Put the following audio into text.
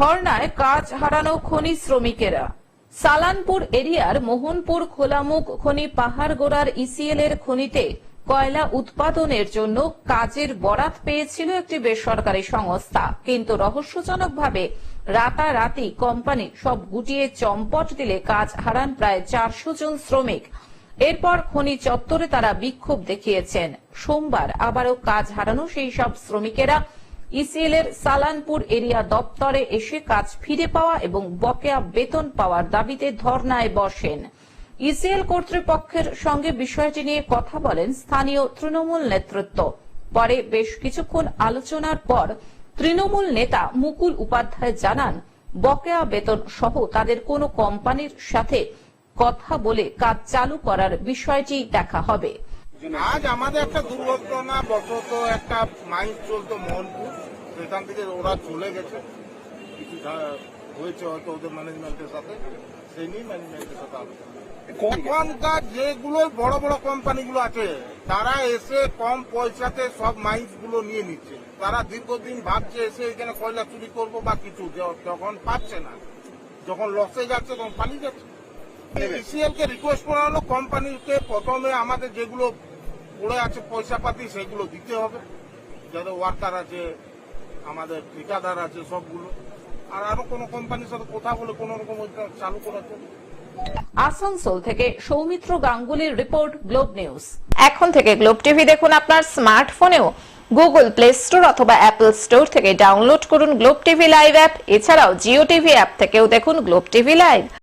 ধর্নায় কাজ হারানো খনি শ্রমিকেরা। সালানপুর এরিয়ার মোহনপুর খোলামুখ খনি পাহাড়গোড়ার ইসিএল এর খনিতে কয়লা উৎপাদনের জন্য কাজের বরাত পেয়েছিল একটি বেসরকারি সংস্থা। কিন্তু রহস্যজনকভাবে রাতারাতি কোম্পানি সব গুটিয়ে চম্পট দিলে কাজ হারান প্রায় চারশো জন শ্রমিক। এরপর খনি চত্বরে তারা বিক্ষোভ দেখিয়েছেন। সোমবার আবারও কাজ হারানো সেই সব শ্রমিকেরা ইসিএল এর সালানপুর এরিয়া দপ্তরে এসে কাজ ফিরে পাওয়া এবং বকেয়া বেতন পাওয়ার দাবিতে ধর্নায় বসেন। ইসিএল কর্তৃপক্ষের সঙ্গে বিষয়টি নিয়ে কথা বলেন স্থানীয় তৃণমূল নেতৃত্ব। পরে বেশ কিছুক্ষণ আলোচনার পর তৃণমূল নেতা মুকুল উপাধ্যায় জানান, বকেয়া বেতন সহ তাদের কোনো কোম্পানির সাথে কথা বলে কাজ চালু করার বিষয়টি দেখা হবে। আজ আমাদের একটা দুর্ঘটনা বশত একটা মাইন্ড চলতো মোহনপুর। সেখান থেকে ওরা চলে গেছে। কিছু হয়েছে হয়তো ওদের ম্যানেজমেন্টের সাথে। সেই নিয়ে ম্যানেজমেন্টের সাথে আলোচনা। যেগুলো বড় বড় কোম্পানিগুলো আছে তারা এসে কম পয়সাতে সব মাইন্সগুলো নিয়ে নিচ্ছে। তারা দীর্ঘদিন ভাবছে এসে এখানে কয়লা চুরি করব বা কিছু যখন পাচ্ছে না। যখন লসে যাচ্ছে তখন পালিয়ে যাচ্ছে। ইসিএল কে রিকোয়েস্ট করা হলো কোম্পানিকে প্রথমে আমাদের যেগুলো পড়ে আছে পয়সা পাতি সেগুলো দিতে হবে। যাদের ওয়ার্কার আছে আমাদের ঠিকাদার আছে সবগুলো। আর আরও কোনো কোম্পানির সাথে কথা বলে কোনো রকম ওইটা চালু করার জন্য। আসানসোল থেকে সৌমিত্র গাঙ্গুলির রিপোর্ট গ্লোব নিউজ। এখন থেকে গ্লোব টিভি দেখুন আপনার স্মার্টফোনেও। গুগল প্লে স্টোর অথবা অ্যাপল স্টোর থেকে ডাউনলোড করুন গ্লোব টিভি লাইভ অ্যাপ। এছাড়াও জিও টিভি অ্যাপ থেকেও দেখুন গ্লোব টিভি লাইভ।